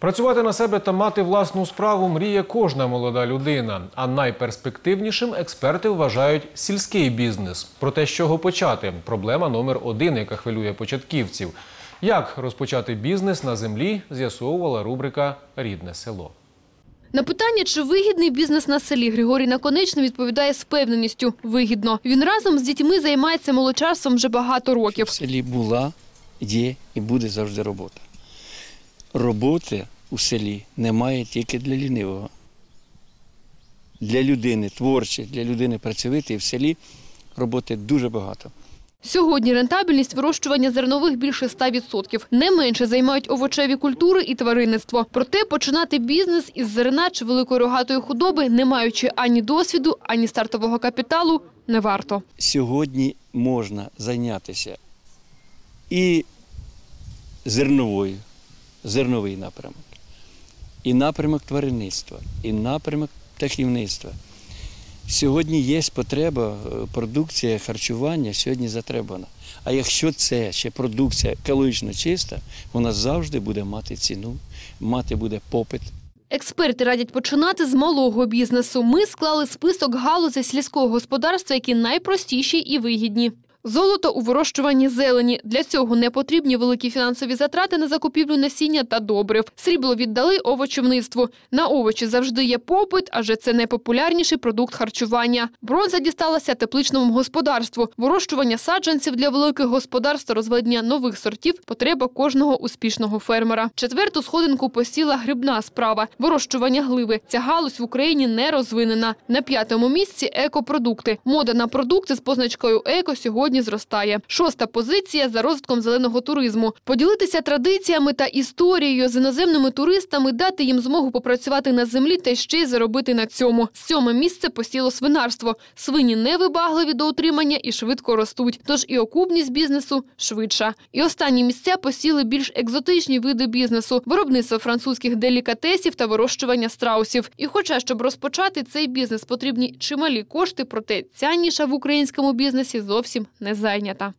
Працювати на себе та мати власну справу мріє кожна молода людина. А найперспективнішим експерти вважають сільський бізнес. Про те, з чого почати проблема номер один, яка хвилює початківців. Як розпочати бізнес на землі, з'ясовувала рубрика Рідне село. На питання, чи вигідний бізнес на селі, Григорій Наконечний відповідає з певненістю – вигідно. Він разом з дітьми займається молочарством вже багато років. В селі була, є і буде завжди робота. Роботи у селі немає тільки для лінивого. Для людини творчої, для людини працьовитої в селі роботи дуже багато. Сьогодні рентабельність вирощування зернових більше 100%. Не менше займають овочеві культури і тваринництво. Проте починати бізнес із зерна чи великої рогатої худоби, не маючи ані досвіду, ані стартового капіталу, не варто. Сьогодні можна зайнятися і зерновою, зерновий напрямок, і напрямок тваринництва, і напрямок птахівництва. Сьогодні є потреба, е, продукція харчування сьогодні затребана. А якщо це ще продукція екологічно чиста, вона завжди буде мати ціну, мати буде попит. Експерти радять починати з малого бізнесу. Ми склали список галузей сільського господарства, які найпростіші і вигідні. Золото у вирощуванні зелені. Для цього не потрібні великі фінансові затрати на закупівлю насіння та добрив. Срібло віддали овочівництву. На овочі завжди є попит, адже це найпопулярніший продукт харчування. Бронза дісталася тепличному господарству. Вирощування саджанців для великих господарств розведення нових сортів – потреба кожного успішного фермера. Четверту сходинку посіла грибна справа – вирощування гливи. Ця галузь в Україні не розвинена. На п'ятому місці – екопродукти. Мода на продукти з позначкою «еко» сьогодні зростає. Шоста позиція – за розвитком зеленого туризму. Поділитися традиціями та історією з іноземними туристами, дати їм змогу попрацювати на землі та ще й заробити на цьому. Сьоме місце посіло свинарство. Свині невибагливі до утримання і швидко ростуть, тож і окупність бізнесу швидша. І останні місця посіли більш екзотичні види бізнесу – виробництво французьких делікатесів та вирощування страусів. І хоча, щоб розпочати цей бізнес, потрібні чималі кошти, проте ця ніша в українському бізнесі зовсім не зайнята.